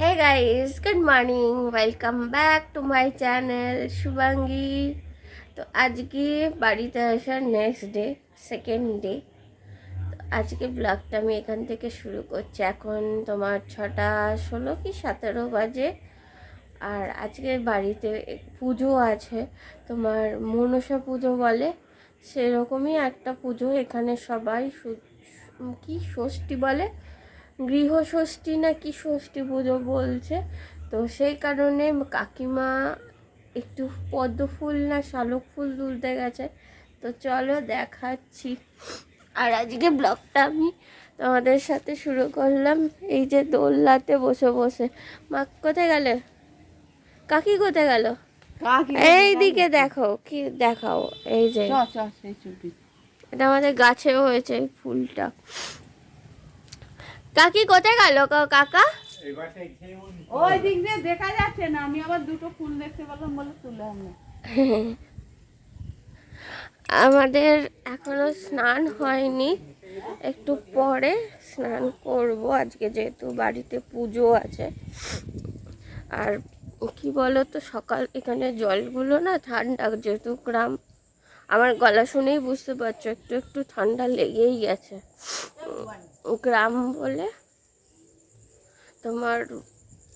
Hey guys good morning welcome back to my channel Shubhangi তো আজকে বাড়িতে আসার নেক্সট ডে সেকেন্ড ডে তো আজকে ব্লগটা আমি এখান থেকে শুরু করছি। এখন তোমার ছটা ষোলো কি সতেরো বাজে। আর আজকে বাড়িতে পুজো আছে। তোমার মনসা পুজো বলে, সেরকমই একটা পুজো। এখানে সবাই কি ষষ্ঠী বলে গৃহষষ্ঠী না কি ষষ্ঠী পুজো বলছে। তো সেই কারণে কাকিমা একটু পদ্ম ফুল না শালুক ফুল তুলতে গেছে। তো চলো দেখাচ্ছি। আর আজকে ব্লগটা আমি তোমাদের সাথে শুরু করলাম। এই যে দোলনাতে বসে বসে। মা কোথায় গেলে? কাকি কোথায় গেল? এই দিকে দেখো কি দেখাও। এই যে এটা আমাদের গাছেও হয়েছে ফুলটা। কাকি কোথায় গেল কাকা? ওই দিক দিয়ে দেখা যাচ্ছে না আমি আবার দুটো ফুল দেখতে পেলাম বলে তুলে আনলাম। আমাদের এখনও স্নান হয়নি একটু পরে স্নান করব আজকে যেহেতু বাড়িতে পুজো আছে। আর কি বলো তো সকাল এখানে জলগুলো না ঠান্ডা যেহেতু গ্রাম আমার গলা শুনেই বুঝতে পারছ একটু একটু ঠান্ডা লেগেই গেছে। গ্রাম বলে। তোমার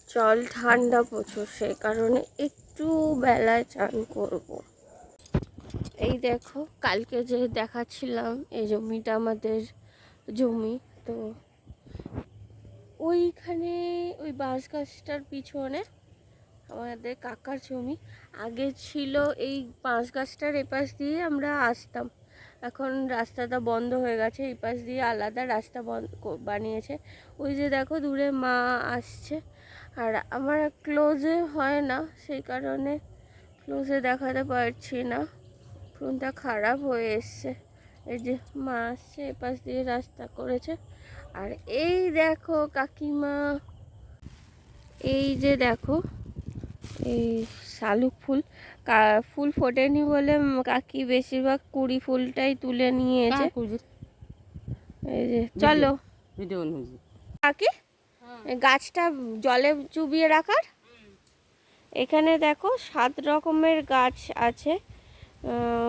জল ঠান্ডা প্রচুর, সেই কারণে একটু বেলায় চান করব। এই দেখো, কালকে যে দেখাচ্ছিলাম এই জমিটা আমাদের জমি, তো ওইখানে ওই বাঁশ গাছটার পিছনে আমাদের কাকার জমি। আগে ছিল এই বাঁশ গাছটার এপাশ দিয়ে আমরা আসতাম। এখন রাস্তাটা বন্ধ হয়ে গেছে, এই পাশ দিয়ে আলাদা রাস্তা বানিয়েছে। ওই যে দেখো দূরে মা আসছে, আর আমার ক্লোজে হয় না, সেই কারণে ক্লোজে দেখাতে পারছি না। ফোনটা খারাপ হয়ে এসছে। এই যে মা আসছে এপাশ দিয়ে রাস্তা করেছে। আর এই দেখো কাকিমা, এই যে দেখো এই শালুক ফুল। কা- ফুল ফোটেনি বলে কাকি বেশিরভাগ কুড়ি ফুলটাই তুলে নিয়েছে। এই যে চলো। কাকি গাছটা জলে চুবিয়ে রাখার? এখানে দেখো সাত রকমের গাছ আছে।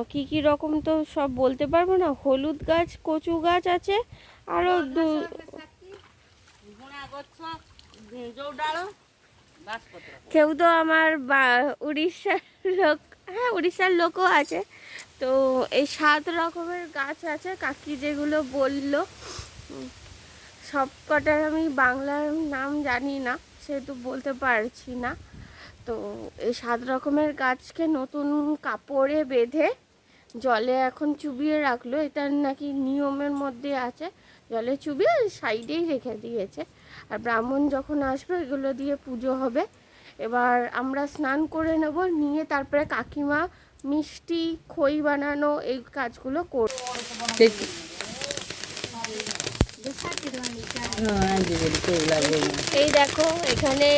কি কি রকম তো সব বলতে পারব না। হলুদ গাছ কচু গাছ আছে। আরও দু কেউ তো আমার উড়িষ্যার লোক হ্যাঁ উড়িষ্যার লোকও আছে। তো এই সাত রকমের গাছ আছে, কাকি যেগুলো বলল সব কটার আমি বাংলার নাম জানি না, সেহেতু বলতে পারছি না। তো এই সাত রকমের গাছকে নতুন কাপড়ে বেঁধে জলে এখন চুবিয়ে রাখল, এটা নাকি নিয়মের মধ্যে আছে। জলে চুবিয়ে সাইডেই রেখে দিয়েছে। আর ব্রাহ্মণ যখন আসবে এগুলো দিয়ে পুজো হবে। এবার আমরা স্নান করে নেব, নিয়ে তারপরে কাকিমা মিষ্টি, খই বানানো, এই কাজগুলো করবে। এই দেখো, এখানে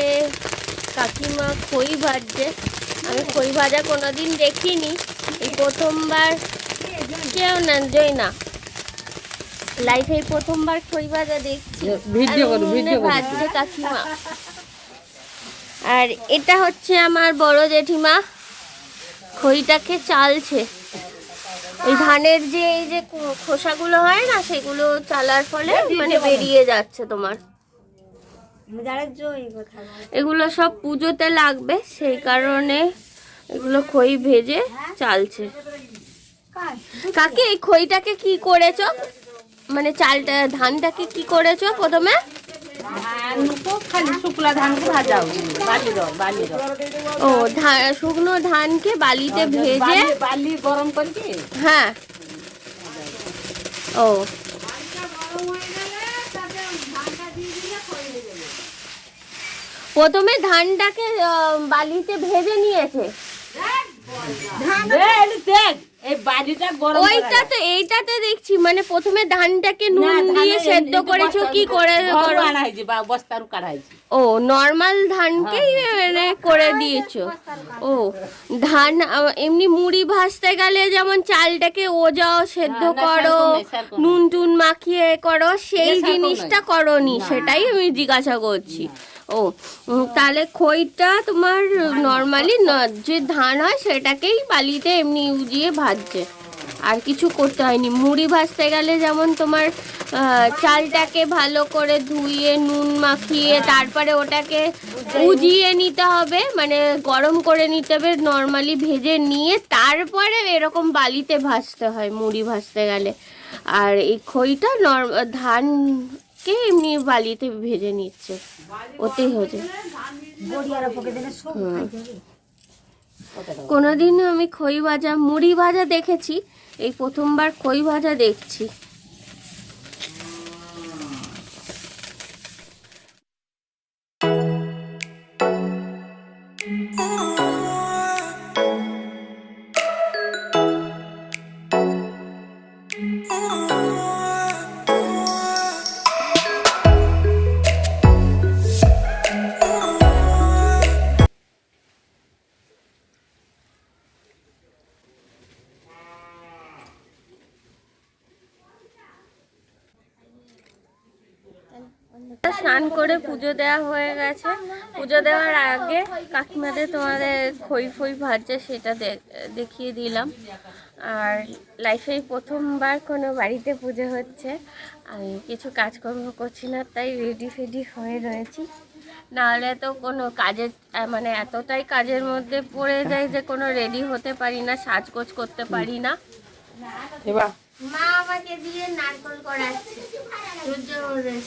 কাকিমা খই ভাজছে। আমি খই ভাজা কোনোদিন দেখিনি। এই প্রথমবার কেউ না, জয় না। লাইফে প্রথমবার খই ভাজা দেখছি ভিডিও করো, ভিডিও করো। কাকিমা। আর এটা হচ্ছে আমার বড় জেঠিমা। খইটাকে চালছে। এই ধানের যে এই যে খোসাগুলো হয় না সেগুলো চালার ফলে মানে বেরিয়ে যাচ্ছে তোমার। এগুলো সব পুজোতে লাগবে সেই কারণে এগুলো খই ভেজে চালছে। কাকে এই খইটাকে কি করেছ? মানে চালটা ধানটাকে কি করেছ প্রথমে? ও ধান শুকনো ধানকে বালিতে ভেজে বালি গরম করে হ্যাঁ। ও। প্রথমে ধানটাকে বালিতে ভেজে নিয়েছে। দেখ। এই বাড়িটা গরম ওইটা তো এইটাতে দেখছি মানে প্রথমে ধানটাকে নুন দিয়ে সেদ্ধ করেছ কি করে বা ও নর্মাল ধানকেই মানে করে দিয়েছ। ও ধান এমনি মুড়ি ভাজতে গেলে যেমন চালটাকে ওজাও সেদ্ধ করো। নুন টুন মাখিয়ে করো সেই জিনিসটা। করনি সেটাই আমি জিজ্ঞাসা করছি। ও তাহলে খইটা তোমার নর্মালি যে ধান হয় সেটাকেই বালিতে এমনি উজিয়ে ভাজছে। আর কিছু করতে হয়নি। মুড়ি ভাজতে গেলে যেমন তোমার চালটাকে ভালো করে ধুয়ে, নুন মাখিয়ে তারপরে ওটাকে উজিয়ে নিতে হবে। মানে গরম করে নিতে হবে নর্মালি ভেজে নিয়ে তারপরে এরকম বালিতে ভাজতে হয়, মুড়ি ভাজতে গেলে। আর এই খইটা নর্ম ধানকে এমনি বালিতে ভেজে নিচ্ছে? ওতেই হয়েছে। কোনোদিন আমি খই ভাজা, মুড়ি ভাজা দেখেছি। এই প্রথমবার খই ভাজা দেখছি। পুজো দেওয়া হয়ে গেছে। পুজো দেওয়ার আগে কাকিমাদের তোমাদের খই ফই ভাজছে সেটা দেখ- দেখিয়ে দিলাম। আর লাইফে প্রথমবার কোনো বাড়িতে পুজো হচ্ছে। আমি কিছু কাজকর্ম করছি না তাই রেডি ফেডি হয়ে রয়েছি। নাহলে তো কোনো কাজের মানে এতটাই কাজের মধ্যে পড়ে যায় যে কোনো রেডি হতে পারি না সাজগোজ করতে পারি না। মা আমাকে দিয়ে নারকল করাচ্ছে। সূর্য।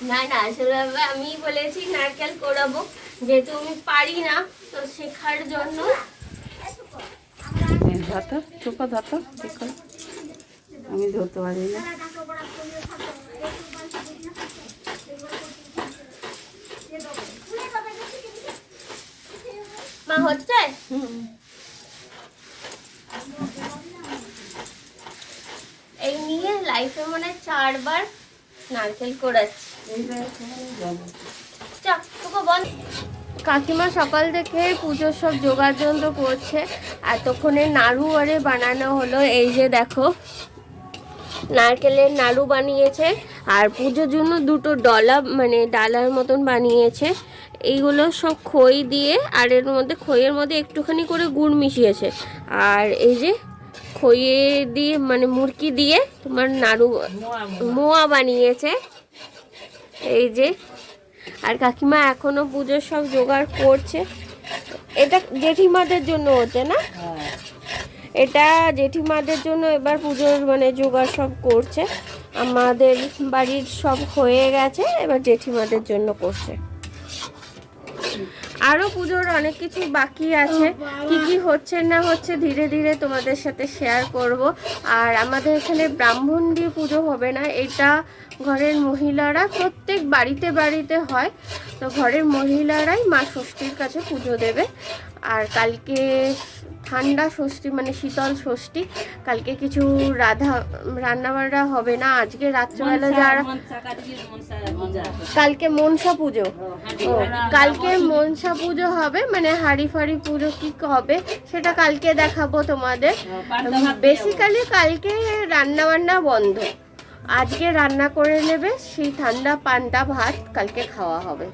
না না আসলে আমি বলেছি নারকেল করাবো। যেহেতু আমি পারি না তো শেখার জন্য। ধরতো চুপো আমি ধরতে পারি না। মা হচ্ছে? এই নিয়ে লাইফে মনে চারবার নারকেল বল। কাকিমা সকাল থেকে পুজোর সব জোগাড় যন্ত্র করছে এতক্ষণে নাড়ু আরে বানানো হলো এই যে দেখো। নারকেলের নাড়ু বানিয়েছে আর পুজোর জন্য দুটো ডলা মানে ডালার মতন বানিয়েছে। এইগুলো সব খই দিয়ে আর এর মধ্যে খইয়ের মধ্যে একটুখানি করে গুড় মিশিয়েছে। আর এই যে খইয়ে দিয়ে মানে মুরকি দিয়ে তোমার নাড়ু মোয়া বানিয়েছে। এই যে আর কাকিমা এখনও পুজোর সব জোগাড় করছে। এটা জেঠিমাদের জন্য হচ্ছে না? এটা জেঠিমাদের জন্য এবার পুজোর মানে জোগাড় সব করছে। আমাদের বাড়ির সব হয়ে গেছে এবার জেঠিমাদের জন্য করছে। আরও পুজোর অনেক কিছু বাকি আছে। কি কি হচ্ছে না হচ্ছে ধীরে ধীরে তোমাদের সাথে শেয়ার করব। আর আমাদের এখানে ব্রাহ্মণ দিয়ে পুজো হবে না এটা ঘরের মহিলারা প্রত্যেক বাড়িতে বাড়িতে হয়। তো ঘরের মহিলারাই মা ষষ্ঠীর কাছে পুজো দেবে। আর কালকে ঠান্ডা ষষ্ঠী মানে শীতল ষষ্ঠী কালকে কিছু রাধা রান্নাবান্না হবে না। আজকে রাত্রেবেলা যারা কালকে মনসা পুজো। কালকে মনসা পুজো হবে মানে হাড়ি ফাড়ি পুজো কি হবে সেটা কালকে দেখাবো তোমাদের। বেসিক্যালি কালকে রান্নাবান্না বন্ধ। আজকে রান্না করে নেবে সেই ঠান্ডা পান্তা ভাত কালকে খাওয়া হবে।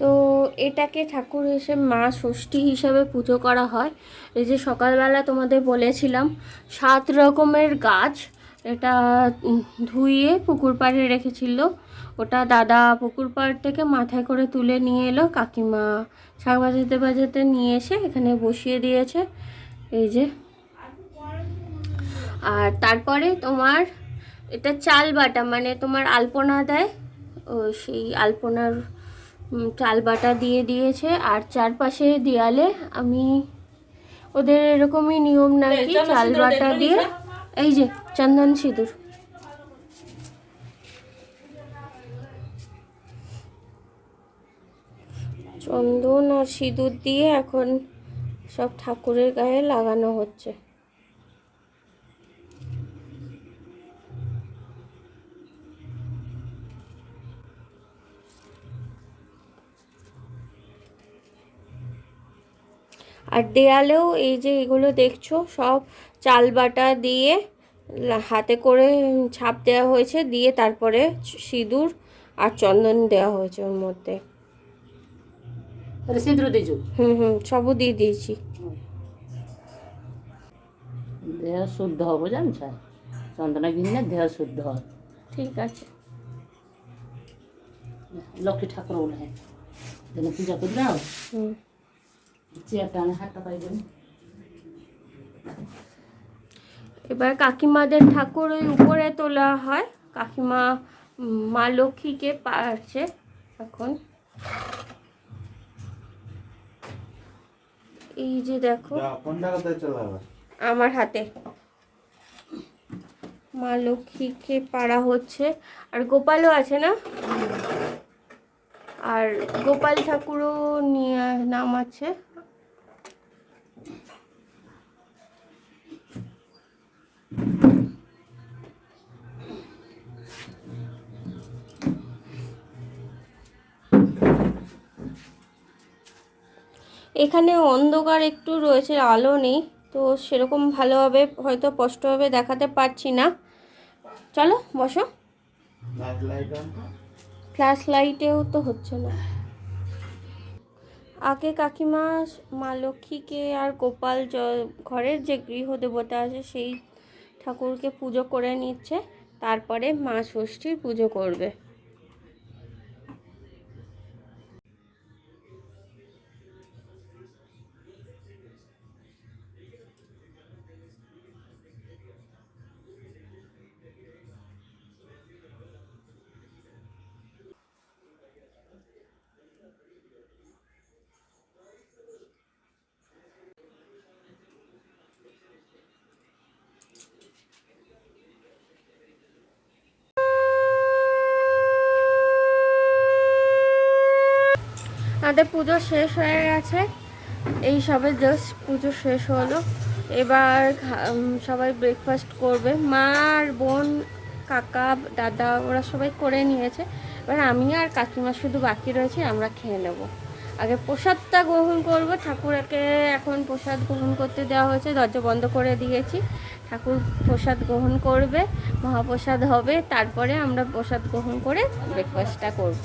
তো এটাকে ঠাকুর হিসেবে মা ষষ্ঠী হিসাবে পুজো করা হয়। এই যে সকালবেলা তোমাদের বলেছিলাম সাত রকমের গাছ এটা ধুইয়ে পুকুর পাড়ে রেখেছিল। ওটা দাদা পুকুর পাড় থেকে মাথায় করে তুলে নিয়ে এলো কাকিমা শাক বাজাতে বাজাতে নিয়ে এসে এখানে বসিয়ে দিয়েছে। এই যে। আর তারপরে তোমার এটা চাল বাটা মানে তোমার আলপনা দেয় সেই আলপনার উম, চাল বাটা দিয়ে দিয়েছে। আর চারপাশে দেয়ালে আমি ওদের এরকমই নিয়ম নাকি? চলো চাল বাটা দিয়ে এই যে চন্দন সিঁদুর। চন্দন আর সিঁদুর দিয়ে এখন সব ঠাকুরের গায়ে লাগানো হচ্ছে। আর দেয়ালেও এই যে এগুলো দেখছ সব চাল বাটা দিয়ে হাতে করে ছাপ দেওয়া হয়েছে দিয়ে তারপরে সিঁদুর আর চন্দন দেওয়া হয়েছে ওর মধ্যে। সিঁদুর দিছু হুম হুম সবও দিয়ে দিয়েছি। দেহ শুদ্ধ হব জানছ? চন্দনা ঘিনলে দেহ শুদ্ধ হয় ঠিক আছে। লক্ষ্মী ঠাকুর যেন পূজা করে দাও। হুম। এবার কাকিমাদের ঠাকুর ওই উপরে তোলা হয়। কাকিমা মা লক্ষ্মীকে পারছে এখন। এই যে দেখো আমার হাতে। মা লক্ষ্মীকে পাড়া হচ্ছে। আর গোপালও আছে না? আর গোপাল ঠাকুরও নিয়ে নাম আছে। এখানে অন্ধকার একটু রয়েছে, আলো নেই, তো সেরকম ভালোভাবে হয়তো স্পষ্টভাবে দেখাতে পারছি না। চলো, বসো। ফ্ল্যাশ লাইটেও তো হচ্ছে না। আগে কাকিমা, মা লক্ষ্মীকে আর গোপাল ঘরের যে গৃহদেবতা আছে, সেই ঠাকুরকে পুজো করে নিচ্ছে, তারপরে মা ষষ্ঠীর পুজো করবে। আমাদের পুজো শেষ হয়ে গেছে। এই সবে জাস্ট পুজো শেষ হলো। এবার সবাই ব্রেকফাস্ট করবে। মা আর বোন, কাকা, দাদা, ওরা সবাই করে নিয়েছে। এবার আমি আর কাকিমা শুধু বাকি রয়েছে, আমরা খেয়ে নেব। আগে প্রসাদটা গ্রহণ করব। ঠাকুরকে এখন প্রসাদ গ্রহণ করতে দেওয়া হয়েছে। দরজা বন্ধ করে দিয়েছি। ঠাকুর প্রসাদ গ্রহণ করবে, মহাপ্রসাদ হবে। তারপরে আমরা প্রসাদ গ্রহণ করে ব্রেকফাস্টটা করব।